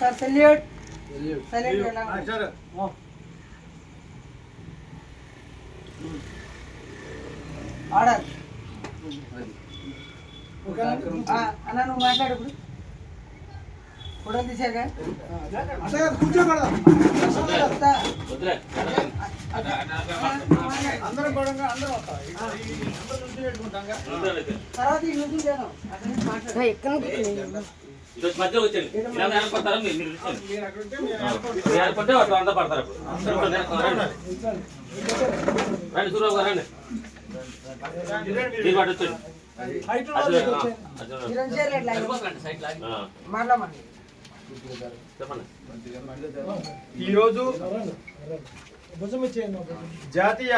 ఒకసారి salute. Salute. సరే. Order. అన్న నువ్వు మాట్లాడు ఇప్పుడు. ఫోటో తీసాక. వద్దులే. అందరం పడంగా అందరం. తర్వాత ఈ నుంచి ఈరోజు మధ్యలో వచ్చాను ఇలా ఏర్పడతారా మీరు మీరు కూర్చోండి. మీరు అక్కడ ఉంటే మీరు ఏర్పాటు మీరు ఏర్పడితే అట్లా అంతా పడతారు అప్పుడు. రండి. రండి సూర్యబాబు గారు రండి. మీరు పాటు వచ్చండి హైట్ అటు ఈరోజు జాతీయ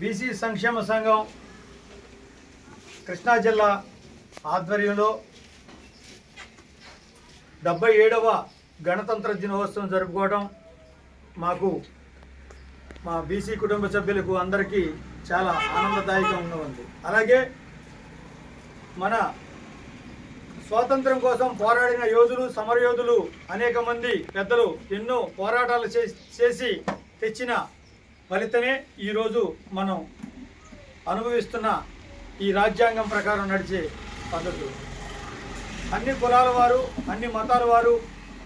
బీసీ సంక్షేమ సంఘం కృష్ణా జిల్లా ఆధ్వర్యంలో డెబ్బై ఏడవ గణతంత్ర దినోత్సవం జరుపుకోవడం మాకు మా బీసీ కుటుంబ సభ్యులకు అందరికీ చాలా ఆనందదాయకంగా ఉంది అలాగే మన స్వాతంత్రం కోసం పోరాడిన యోధులు సమరయోధులు అనేక మంది పెద్దలు ఎన్నో పోరాటాలు చే- చేసి తెచ్చిన ఫలితమే ఈరోజు మనం అనుభవిస్తున్న ఈ రాజ్యాంగం ప్రకారం నడిచే పద్ధతులు. అన్ని కులాల వారు అన్ని మతాల వారు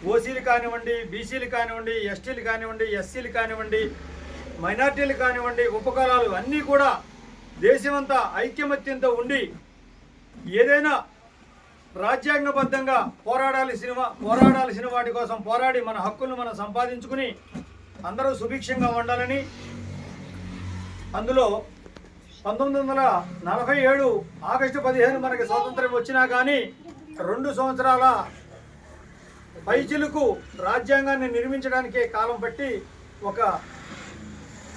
ఓసీలు కానివ్వండి బీసీలు కానివ్వండి ఎస్టీలు కానివ్వండి ఎస్సీలు కానివ్వండి మైనార్టీలు కానివ్వండి ఉపకులాలు అన్నీ కూడా దేశమంతా ఐక్యమత్యంతో ఉండి ఏదైనా రాజ్యాంగబద్ధంగా పోరాడాల్సిన పోరాడాల్సిన వాటి కోసం పోరాడి మన హక్కులను మనం సంపాదించుకుని అందరూ సుభిక్షంగా ఉండాలని అందులో పంతొమ్మిది వందల నలభై ఏడు ఆగస్టు పదిహేను మనకి స్వాతంత్రం వచ్చినా కానీ రెండు సంవత్సరాల పైచిలకు రాజ్యాంగాన్ని నిర్మించడానికే కాలం బట్టి ఒక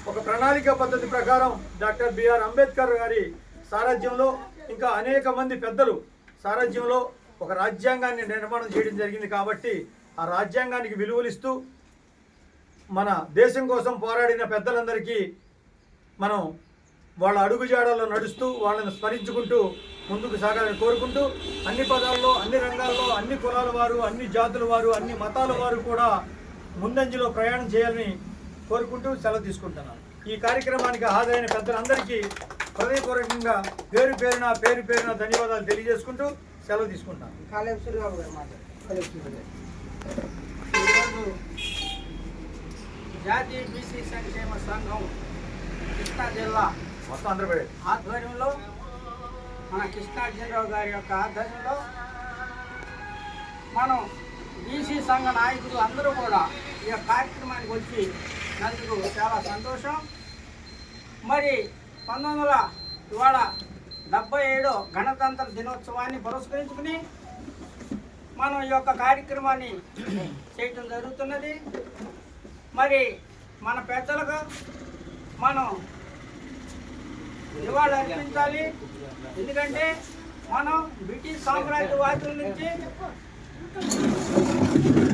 ఒక ప్రణాళిక పద్ధతి ప్రకారం డాక్టర్ బిఆర్ అంబేద్కర్ గారి సారథ్యంలో ఇంకా అనేక మంది పెద్దలు సారథ్యంలో ఒక రాజ్యాంగాన్ని నిర్మాణం చేయడం జరిగింది కాబట్టి ఆ రాజ్యాంగానికి విలువలిస్తూ మన దేశం కోసం పోరాడిన పెద్దలందరికీ మనం వాళ్ళ అడుగుజాడల్లో నడుస్తూ వాళ్ళని స్మరించుకుంటూ ముందుకు సాగాలని కోరుకుంటూ అన్ని పదాల్లో అన్ని రంగాల్లో అన్ని కులాల వారు అన్ని జాతుల వారు అన్ని మతాల వారు కూడా ముందంజలో ప్రయాణం చేయాలని కోరుకుంటూ సెలవు తీసుకుంటున్నాను. ఈ కార్యక్రమానికి హాజరైన పెద్దలందరికీ హృదయపూర్వకంగా పేరు పేరున పేరు పేరున ధన్యవాదాలు తెలియజేసుకుంటూ సెలవు తీసుకుంటాను ఈరోజు జాతీయ బీసీ సంక్షేమ సంఘం కృష్ణా జిల్లా మొత్తం ఆంధ్రప్రదేశ్. ఆధ్వర్యంలో మన కృష్ణార్జునరావు గారి యొక్క ఆధ్వర్యంలో మనం బీసీ సంఘ నాయకులు అందరూ కూడా ఈ యొక్క కార్యక్రమానికి వచ్చి నందుకు చాలా సంతోషం. మరి పంతొమ్మిది వందల ఇవాళ డెబ్బై ఏడో గణతంత్ర దినోత్సవాన్ని పురస్కరించుకుని మనం ఈ యొక్క కార్యక్రమాన్ని చేయటం జరుగుతున్నది. మరి మన పెద్దలకు మనం నివాళులు అర్పించాలి. ఎందుకంటే మనం బ్రిటిష్ సామ్రాజ్యవాదుల నుంచి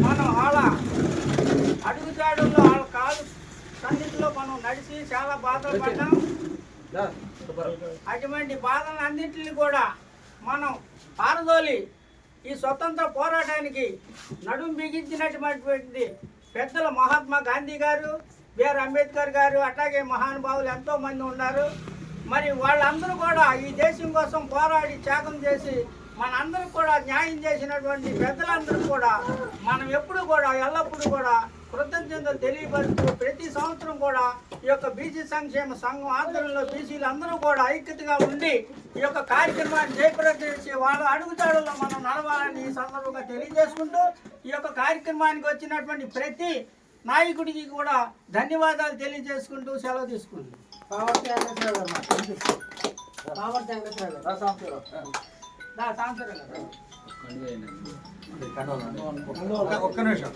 మనం వాళ్ళ అడుగుజాడుల్లో వాళ్ళ కాలు సన్నిధిలో మనం నడిచి చాలా బాధలు పడ్డాం. అటువంటి బాధలన్నింటినీ కూడా మనం పారదోలి ఈ స్వతంత్ర పోరాటానికి నడుం బిగించినటువంటి పెద్దల మహాత్మా గాంధీ గారు బిఆర్ అంబేద్కర్ గారు అట్లాగే మహానుభావులు ఎంతోమంది ఉన్నారు. మరి వాళ్ళందరూ కూడా ఈ దేశం కోసం పోరాడి త్యాగం చేసి మనందరూ కూడా న్యాయం చేసినటువంటి పెద్దలందరూ కూడా మనం ఎప్పుడు కూడా ఎల్లప్పుడూ కూడా కృతజ్ఞతలు తెలియపరుస్తూ ప్రతి సంవత్సరం కూడా ఈ యొక్క బీసీ సంక్షేమ సంఘం ఆధ్వర్యంలో బీసీలు అందరూ కూడా ఐక్యతగా ఉండి ఈ యొక్క కార్యక్రమాన్ని జయప్రదర్శించి వాళ్ళ అడుగుతాడులో మనం నడవాలని ఈ సందర్భంగా తెలియజేసుకుంటూ ఈ యొక్క కార్యక్రమానికి వచ్చినటువంటి ప్రతి నాయకుడికి కూడా ధన్యవాదాలు తెలియజేసుకుంటూ సెలవు తీసుకుంటాం పావర్టీ వెంకటరావు గారు పావర్టీ వెంకటరావు గారు సాంసరావు గారు. ఒక్క- నిమిషం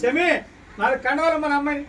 చెమి నాలుగు కండవాలు మన అమ్మాయిని.